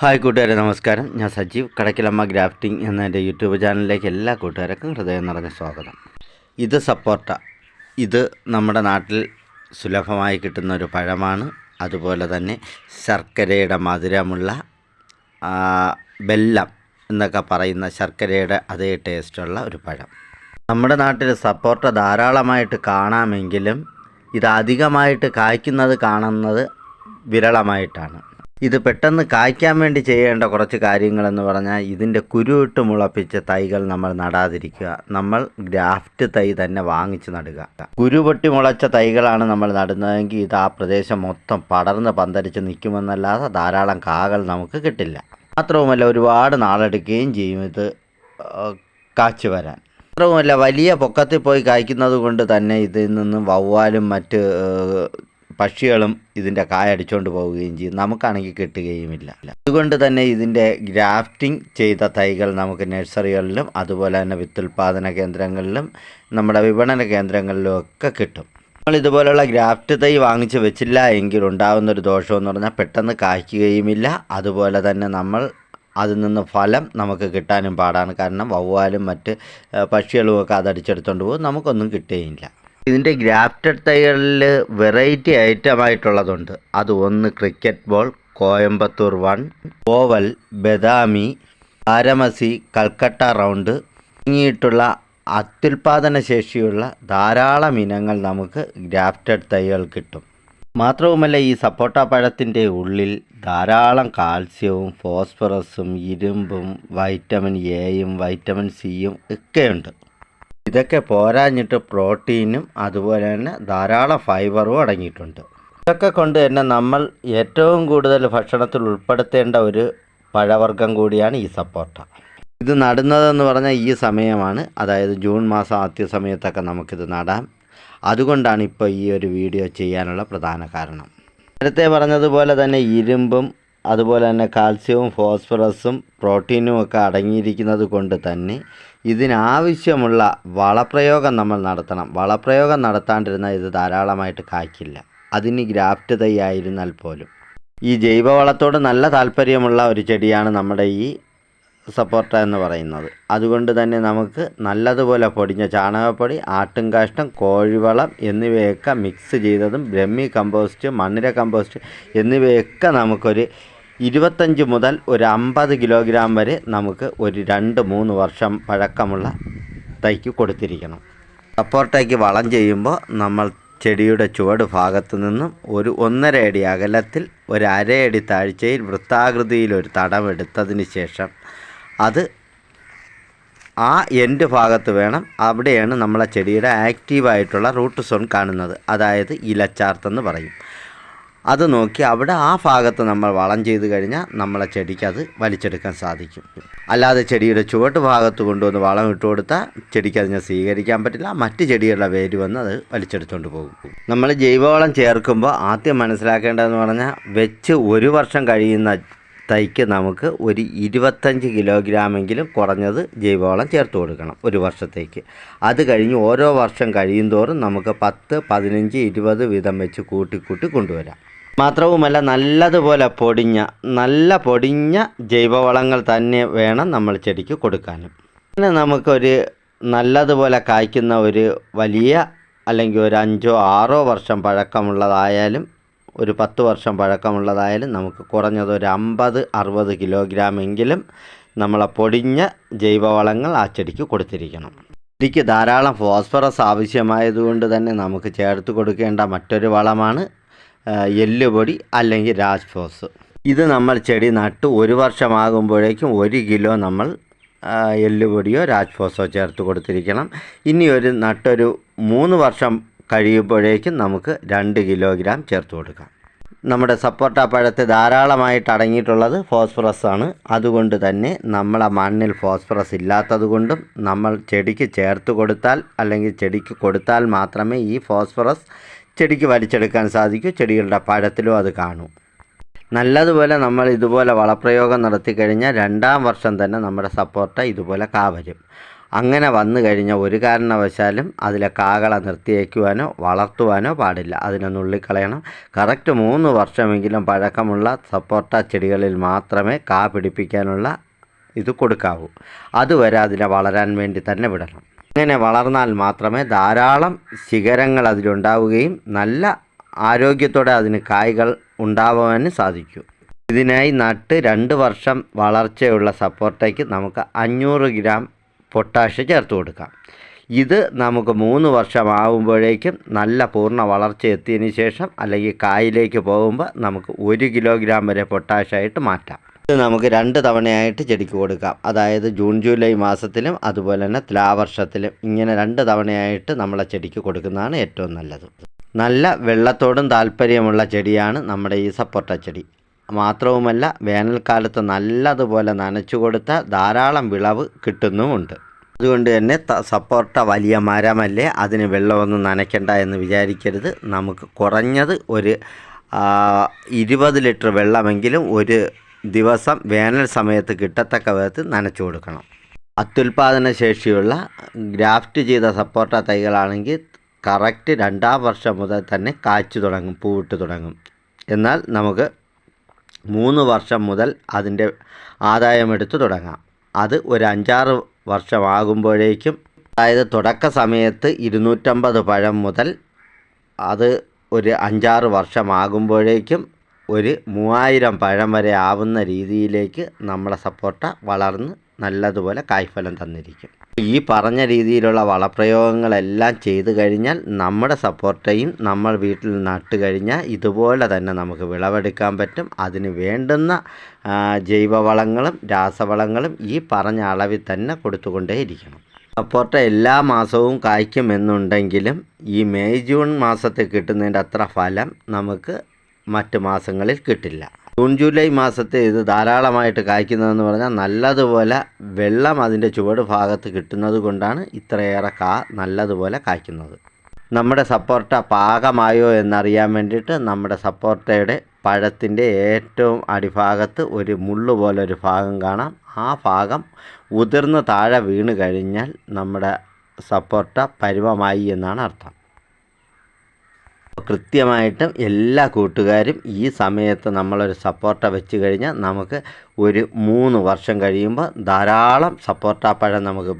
Hi കൂട്ടുകാരെ നമസ്കാരം. ഞാൻ സജീവ്. കടക്കിലമ്മ ഗ്രാഫ്റ്റിംഗ് എന്ന എന്റെ യൂട്യൂബ് ചാനലിലേക്ക് എല്ലാ കൂട്ടുകാർക്കും ഹൃദയം നിറഞ്ഞ സ്വാഗതം. ഇത് സപ്പോർട്ട. ഇത് നമ്മുടെ നാട്ടിൽ സുലഭമായി കിട്ടുന്ന ഒരു പഴമാണ്. അതുപോലെ തന്നെ ശർക്കരയുടെ മധുരമുള്ള ബെല്ലം എന്നൊക്കെ പറയുന്ന ശർക്കരയുടെ അതേ ടേസ്റ്റുള്ള ഒരു പഴം. നമ്മുടെ നാട്ടിൽ സപ്പോർട്ട ധാരാളമായിട്ട് കാണാമെങ്കിലും ഇത് അധികമായിട്ട് കായ്ക്കുന്നത് കാണുന്നത് വിരളമായിട്ടാണ്. ഇത് പെട്ടെന്ന് കായ്ക്കാൻ വേണ്ടി ചെയ്യേണ്ട കുറച്ച് കാര്യങ്ങളെന്ന് പറഞ്ഞാൽ ഇതിന്റെ കുരുവിട്ട് മുളപ്പിച്ച തൈകൾ നമ്മൾ നടാതിരിക്കുക. നമ്മൾ ഗ്രാഫ്റ്റ് തൈ തന്നെ വാങ്ങിച്ച് നടുക. കുരുപൊട്ടി മുളച്ച തൈകളാണ് നമ്മൾ നടുന്നതെങ്കിൽ ഇത് ആ പ്രദേശം മൊത്തം പടർന്ന് പന്തരിച്ച് നിൽക്കുമെന്നല്ലാതെ ധാരാളം കാകൾ നമുക്ക് കിട്ടില്ല. മാത്രവുമല്ല ഒരുപാട് നാളെടുക്കുകയും ചെയ്യും ഇത് കാച്ചു വരാൻ. മാത്രവുമല്ല വലിയ പൊക്കത്തിൽ പോയി കായ്ക്കുന്നത് കൊണ്ട് തന്നെ ഇതിൽ നിന്നും വവ്വാലും മറ്റ് പക്ഷികളും ഇതിന്റെ കായ അടിച്ചുകൊണ്ട് പോവുകയും ചെയ്യും. നമുക്കാണെങ്കിൽ കിട്ടുകയുമില്ല. അതുകൊണ്ട് തന്നെ ഇതിന്റെ ഗ്രാഫ്റ്റിംഗ് ചെയ്ത തൈകൾ നമുക്ക് നഴ്സറികളിലും അതുപോലെ തന്നെ വിത്തുൽപാദന കേന്ദ്രങ്ങളിലും നമ്മുടെ വിപണന കേന്ദ്രങ്ങളിലും ഒക്കെ കിട്ടും. നമ്മൾ ഇതുപോലുള്ള ഗ്രാഫ്റ്റ് തൈ വാങ്ങിച്ച് വെച്ചില്ല എങ്കിൽ ഉണ്ടാകുന്ന ഒരു ദോഷമെന്ന് പറഞ്ഞാൽ പെട്ടെന്ന് കായ്ക്കുകയുമില്ല. അതുപോലെ തന്നെ നമ്മൾ അതിൽ നിന്ന് ഫലം നമുക്ക് കിട്ടാനും പാടാണ്. കാരണം വവ്വാലും മറ്റ് പക്ഷികളും പക്ഷികളുമൊക്കെ അതടിച്ചെടുത്തുകൊണ്ട് പോകും. നമുക്കൊന്നും കിട്ടുകയില്ല. ഇതിന്റെ ഗ്രാഫ്റ്റഡ് തൈകളിൽ വെറൈറ്റി ഐറ്റമായിട്ടുള്ളതുണ്ട്. അത് ഒന്ന് cricket ball Coimbatore one oval Badami Baramasi Calcutta round തുടങ്ങിയിട്ടുള്ള അത്യുൽപാദന ശേഷിയുള്ള ധാരാളം ഇനങ്ങൾ നമുക്ക് ഗ്രാഫ്റ്റഡ് തൈകൾ കിട്ടും. മാത്രവുമല്ല ഈ സപ്പോട്ട പഴത്തിന്റെ ഉള്ളിൽ ധാരാളം കാൽസ്യവും ഫോസ്ഫറസും ഇരുമ്പും വൈറ്റമിൻ എയും വൈറ്റമിൻ സിയും ഒക്കെയുണ്ട്. ഇതൊക്കെ പോരാഞ്ഞിട്ട് പ്രോട്ടീനും അതുപോലെ തന്നെ ധാരാളം ഫൈബറും അടങ്ങിയിട്ടുണ്ട്. ഇതൊക്കെ കൊണ്ട് തന്നെ നമ്മൾ ഏറ്റവും കൂടുതൽ ഭക്ഷണത്തിൽ ഉൾപ്പെടുത്തേണ്ട ഒരു പഴവർഗം കൂടിയാണ് ഈ സപ്പോർട്ട ഇത് നടുന്നതെന്ന് പറഞ്ഞാൽ ഈ സമയമാണ്. അതായത് ജൂൺ മാസം ആദ്യ സമയത്തൊക്കെ നമുക്കിത് നടാം. അതുകൊണ്ടാണ് ഇപ്പോൾ ഈ ഒരു വീഡിയോ ചെയ്യാനുള്ള പ്രധാന കാരണം. നേരത്തെ പറഞ്ഞതുപോലെ തന്നെ ഇരുമ്പും അതുപോലെ തന്നെ കാൽസ്യവും ഫോസ്ഫറസും പ്രോട്ടീനും ഒക്കെ അടങ്ങിയിരിക്കുന്നത് കൊണ്ട് തന്നെ ഇതിനാവശ്യമുള്ള വളപ്രയോഗം നമ്മൾ നടത്തണം. വളപ്രയോഗം നടത്താണ്ടിരുന്നാൽ ഇത് ധാരാളമായിട്ട് കായ്ക്കില്ല. അതിന് ഗ്രാഫ്റ്റ് തൈയായിരുന്നാൽ പോലും. ഈ ജൈവവളത്തോട് നല്ല താല്പര്യമുള്ള ഒരു ചെടിയാണ് നമ്മുടെ ഈ സപ്പോർട്ട എന്ന് പറയുന്നത്. അതുകൊണ്ട് തന്നെ നമുക്ക് നല്ലതുപോലെ പൊടിഞ്ഞ ചാണകപ്പൊടി ആട്ടുംകാഷ്ടം കോഴിവളം എന്നിവയൊക്കെ മിക്സ് ചെയ്തതും ബ്രഹ്മി കമ്പോസ്റ്റ് മണ്ണിര കമ്പോസ്റ്റ് എന്നിവയൊക്കെ നമുക്കൊരു ഇരുപത്തഞ്ച് മുതൽ ഒരു അമ്പത് കിലോഗ്രാം വരെ നമുക്ക് ഒരു രണ്ട് മൂന്ന് വർഷം പഴക്കമുള്ള തൈക്ക് കൊടുത്തിരിക്കണം. സപ്പോർട്ടയ്ക്ക് വളം ചെയ്യുമ്പോൾ നമ്മൾ ചെടിയുടെ ചുവട് ഭാഗത്തു നിന്നും ഒരു ഒന്നര അടി അകലത്തിൽ ഒരു അരയടി താഴ്ചയിൽ വൃത്താകൃതിയിൽ ഒരു തടം എടുത്തതിന് ശേഷം അത് ആ എൻഡ് ഭാഗത്ത് വേണം. അവിടെയാണ് നമ്മളെ ചെടിയുടെ ആക്റ്റീവായിട്ടുള്ള റൂട്ട് സോൺ കാണുന്നത്. അതായത് ഇലച്ചാർത്തെന്ന് പറയും. അത് നോക്കി അവിടെ ആ ഭാഗത്ത് നമ്മൾ വളം ചെയ്ത് കഴിഞ്ഞാൽ നമ്മളെ ചെടിക്ക് അത് വലിച്ചെടുക്കാൻ സാധിക്കും. അല്ലാതെ ചെടിയുടെ ചുവട്ട് ഭാഗത്ത് കൊണ്ടുവന്ന് വളം ഇട്ട് കൊടുത്താൽ ചെടിക്ക് അതിനെ സ്വീകരിക്കാൻ പറ്റില്ല. മറ്റ് ചെടികളുടെ വേര് വന്ന് അത് വലിച്ചെടുത്തുകൊണ്ട് പോകും. നമ്മൾ ജൈവവളം ചേർക്കുമ്പോൾ ആദ്യം മനസ്സിലാക്കേണ്ടതെന്ന് പറഞ്ഞാൽ വെച്ച് ഒരു വർഷം കഴിയുന്ന തൈക്ക് നമുക്ക് ഒരു ഇരുപത്തഞ്ച് കിലോഗ്രാമെങ്കിലും കുറഞ്ഞത് ജൈവവളം ചേർത്ത് കൊടുക്കണം ഒരു വർഷത്തേക്ക്. അത് കഴിഞ്ഞ് ഓരോ വർഷം കഴിയും തോറും നമുക്ക് പത്ത് പതിനഞ്ച് ഇരുപത് വീതം വെച്ച് കൂട്ടി കൂട്ടി കൊണ്ടുവരാം. മാത്രവുമല്ല നല്ലതുപോലെ പൊടിഞ്ഞ നല്ല പൊടിഞ്ഞ ജൈവവളങ്ങൾ തന്നെ വേണം നമ്മൾ ചെടിക്ക് കൊടുക്കാനും. പിന്നെ നമുക്കൊരു നല്ലതുപോലെ കായ്ക്കുന്ന ഒരു വലിയ അല്ലെങ്കിൽ ഒരു അഞ്ചോ ആറോ വർഷം പഴക്കമുള്ളതായാലും ഒരു പത്ത് വർഷം പഴക്കമുള്ളതായാലും നമുക്ക് കുറഞ്ഞത് ഒരു അമ്പത് അറുപത് കിലോഗ്രാമെങ്കിലും നമ്മളെ പൊടിഞ്ഞ ജൈവവളങ്ങൾ ആ ചെടിക്ക് കൊടുത്തിരിക്കണം. ചെടിക്ക് ധാരാളം ഫോസ്ഫറസ് ആവശ്യമായതുകൊണ്ട് തന്നെ നമുക്ക് ചേർത്ത് കൊടുക്കേണ്ട മറ്റൊരു വളമാണ് എല്ലുപൊടി അല്ലെങ്കിൽ രാജ്ഫോസ്. ഇത് നമ്മൾ ചെടി നട്ട് ഒരു വർഷമാകുമ്പോഴേക്കും ഒരു കിലോ നമ്മൾ എല്ലുപൊടിയോ രാജ്ഫോസോ ചേർത്ത് കൊടുത്തിരിക്കണം. ഇനി ഒരു നട്ടൊരു മൂന്ന് വർഷം കഴിയുമ്പോഴേക്കും നമുക്ക് രണ്ട് കിലോഗ്രാം ചേർത്ത് കൊടുക്കാം. നമ്മുടെ സപ്പോട്ട പഴത്ത് ധാരാളമായിട്ട് അടങ്ങിയിട്ടുള്ളത് ഫോസ്ഫറസ് ആണ്. അതുകൊണ്ട് തന്നെ നമ്മളെ മണ്ണിൽ ഫോസ്ഫറസ് ഇല്ലാത്തതുകൊണ്ടും നമ്മൾ ചെടിക്ക് ചേർത്ത് കൊടുത്താൽ അല്ലെങ്കിൽ ചെടിക്ക് കൊടുത്താൽ മാത്രമേ ഈ ഫോസ്ഫറസ് ചെടിക്ക് വലിച്ചെടുക്കാൻ സാധിക്കും. ചെടികളുടെ പഴത്തിലും അത് കാണും. നല്ലതുപോലെ നമ്മൾ ഇതുപോലെ വളപ്രയോഗം നടത്തി കഴിഞ്ഞാൽ രണ്ടാം വർഷം തന്നെ നമ്മുടെ സപ്പോർട്ട ഇതുപോലെ കാ വരും. അങ്ങനെ വന്നു കഴിഞ്ഞാൽ ഒരു കാരണവശാലും അതിലെ കാകള നിർത്തിയേക്കുവാനോ വളർത്തുവാനോ പാടില്ല. അതിനെ നുള്ളിക്കളയണം. കറക്റ്റ് മൂന്ന് വർഷമെങ്കിലും പഴക്കമുള്ള സപ്പോർട്ട ചെടികളിൽ മാത്രമേ കാ പിടിപ്പിക്കാനുള്ള ഇത് കൊടുക്കാവൂ. അതുവരെ അതിനെ വളരാൻ വേണ്ടി തന്നെ വിടണം. അങ്ങനെ വളർന്നാൽ മാത്രമേ ധാരാളം ശിഖരങ്ങൾ അതിലുണ്ടാവുകയും നല്ല ആരോഗ്യത്തോടെ അതിന് കായ്കൾ ഉണ്ടാവാനും സാധിക്കൂ. ഇതിനായി നട്ട് രണ്ട് വർഷം വളർച്ചയുള്ള സപ്പോർട്ടയ്ക്ക് നമുക്ക് അഞ്ഞൂറ് ഗ്രാം പൊട്ടാഷ് ചേർത്ത് കൊടുക്കാം. ഇത് നമുക്ക് മൂന്ന് വർഷമാകുമ്പോഴേക്കും നല്ല പൂർണ വളർച്ച എത്തിയതിന് ശേഷം അല്ലെങ്കിൽ കായിലേക്ക് പോകുമ്പോൾ നമുക്ക് ഒരു കിലോഗ്രാം വരെ പൊട്ടാഷായിട്ട് മാറ്റാം. ഇത് നമുക്ക് രണ്ട് തവണയായിട്ട് ചെടിക്ക് കൊടുക്കാം. അതായത് ജൂൺ ജൂലൈ മാസത്തിലും അതുപോലെ തന്നെ തുലാവർഷത്തിലും ഇങ്ങനെ രണ്ട് തവണയായിട്ട് നമ്മളെ ചെടിക്ക് കൊടുക്കുന്നതാണ് ഏറ്റവും നല്ലത്. നല്ല വെള്ളത്തോടും താല്പര്യമുള്ള ചെടിയാണ് നമ്മുടെ ഈ സപ്പോർട്ട ചെടി. മാത്രവുമല്ല വേനൽക്കാലത്ത് നല്ലതുപോലെ നനച്ചു കൊടുത്താൽ ധാരാളം വിളവ് കിട്ടുന്നുമുണ്ട്. അതുകൊണ്ട് തന്നെ സപ്പോർട്ട വലിയ മരമല്ലേ അതിന് വെള്ളമൊന്നും നനയ്ക്കണ്ട എന്ന് വിചാരിക്കരുത്. നമുക്ക് കുറഞ്ഞത് ഒരു ഇരുപത് ലിറ്റർ വെള്ളമെങ്കിലും ഒരു ദിവസം വേനൽ സമയത്ത് കിട്ടത്തക്ക വിധത്തിൽ നനച്ചു കൊടുക്കണം. അത്യുൽപാദന ശേഷിയുള്ള ഗ്രാഫ്റ്റ് ചെയ്ത സപ്പോർട്ട തൈകളാണെങ്കിൽ കറക്റ്റ് രണ്ടാം വർഷം മുതൽ തന്നെ കാച്ചു തുടങ്ങും പൂവിട്ട് തുടങ്ങും. എന്നാൽ നമുക്ക് മൂന്ന് വർഷം മുതൽ അതിന്റെ ആദായമെടുത്ത് തുടങ്ങാം. അത് ഒരു അഞ്ചാറ് വർഷമാകുമ്പോഴേക്കും അതായത് തുടക്ക സമയത്ത് ഇരുന്നൂറ്റമ്പത് പഴം മുതൽ അത് ഒരു അഞ്ചാറ് വർഷമാകുമ്പോഴേക്കും ഒരു മൂവായിരം പഴം വരെ ആവുന്ന രീതിയിലേക്ക് നമ്മുടെ സപ്പോർട്ട വളർന്ന് നല്ലതുപോലെ കായ്ഫലം തന്നിരിക്കും. ഈ പറഞ്ഞ രീതിയിലുള്ള വളപ്രയോഗങ്ങളെല്ലാം ചെയ്തു കഴിഞ്ഞാൽ നമ്മുടെ സപ്പോർട്ടയും നമ്മൾ വീട്ടിൽ നട്ട് കഴിഞ്ഞാൽ ഇതുപോലെ തന്നെ നമുക്ക് വിളവെടുക്കാൻ പറ്റും. അതിന് വേണ്ടുന്ന ജൈവവളങ്ങളും രാസവളങ്ങളും ഈ പറഞ്ഞ അളവിൽ തന്നെ കൊടുത്തുകൊണ്ടേയിരിക്കണം. സപ്പോർട്ട എല്ലാ മാസവും കായ്ക്കുമെന്നുണ്ടെങ്കിലും ഈ മെയ് ജൂൺ മാസത്തിൽ കിട്ടുന്നതിന്റെ അത്ര ഫലം നമുക്ക് മറ്റ് മാസങ്ങളിൽ കിട്ടില്ല. ജൂൺ ജൂലൈ മാസത്തെ ഇത് ധാരാളമായിട്ട് കായ്ക്കുന്നതെന്ന് പറഞ്ഞാൽ നല്ലതുപോലെ വെള്ളം അതിന്റെ ചുവട് ഭാഗത്ത് കിട്ടുന്നത് കൊണ്ടാണ് ഇത്രയേറെ കാ നല്ലതുപോലെ കായ്ക്കുന്നത്. നമ്മുടെ സപ്പോർട്ട പാകമായോ എന്നറിയാൻ വേണ്ടിയിട്ട് നമ്മുടെ സപ്പോർട്ടയുടെ പഴത്തിന്റെ ഏറ്റവും അടിഭാഗത്ത് ഒരു മുള്ളു പോലെ ഒരു ഭാഗം കാണാം. ആ ഭാഗം ഉതിർന്ന് താഴെ വീണ് കഴിഞ്ഞാൽ നമ്മുടെ സപ്പോർട്ട പരുവമായി എന്നാണ് അർത്ഥം. കൃത്യമായിട്ടും എല്ലാ കൂട്ടുകാരും ഈ സമയത്ത് നമ്മളൊരു സപ്പോർട്ട വെച്ച് കഴിഞ്ഞാൽ നമുക്ക് ഒരു മൂന്ന് വർഷം കഴിയുമ്പോൾ ധാരാളം സപ്പോർട്ടാ പഴം നമുക്ക്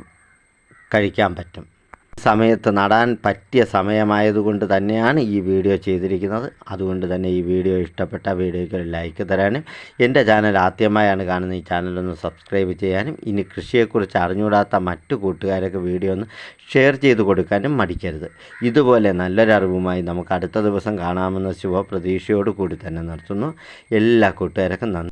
കഴിക്കാൻ പറ്റും. സമയത്ത് നടാൻ പറ്റിയ സമയമായതുകൊണ്ട് തന്നെയാണ് ഈ വീഡിയോ ചെയ്തിരിക്കുന്നത്. അതുകൊണ്ട് തന്നെ ഈ വീഡിയോ ഇഷ്ടപ്പെട്ട വീഡിയോയ്ക്ക് ഒരു ലൈക്ക് തരാനും എന്റെ ചാനൽ ആദ്യമായാണ് കാണുന്ന ഈ ചാനലൊന്ന് സബ്സ്ക്രൈബ് ചെയ്യാനും ഇനി കൃഷിയെക്കുറിച്ച് അറിഞ്ഞുകൂടാത്ത മറ്റു കൂട്ടുകാരൊക്കെ വീഡിയോ ഒന്ന് ഷെയർ ചെയ്ത് കൊടുക്കാനും മടിക്കരുത്. ഇതുപോലെ നല്ലൊരറിവുമായി നമുക്ക് അടുത്ത ദിവസം കാണാമെന്ന ശുഭപ്രതീക്ഷയോട് കൂടി തന്നെ നിർത്തുന്നു. എല്ലാ കൂട്ടുകാർക്കും നന്ദി.